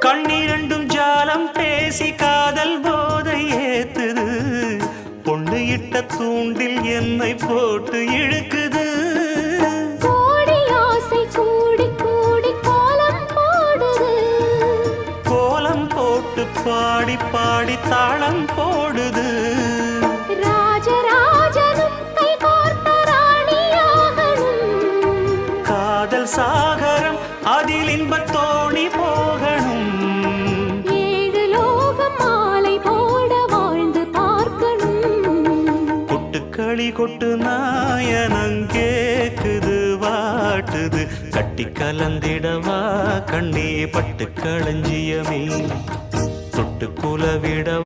கண்ணீரண்டும் ஜாலம் பேசி காதல் போதை ஏத்துது. பொண்ணு இட்ட தூண்டில் என்னை போட்டு இழுக்குது. பாடி பாடி தாளம் போடுது. காதல் சாகரம் அதில் இன்பத் தோணி போகணும். ஏழு லோகம் மாலை போட வாழ்ந்து பார்க்கணும். கொட்டுக்களி கொட்டு நாயனங் கேக்குது வாட்டுது. கட்டி கலந்திடவா கண்ணே பட்டு களஞ்சியமே. தொட்டு குலவிட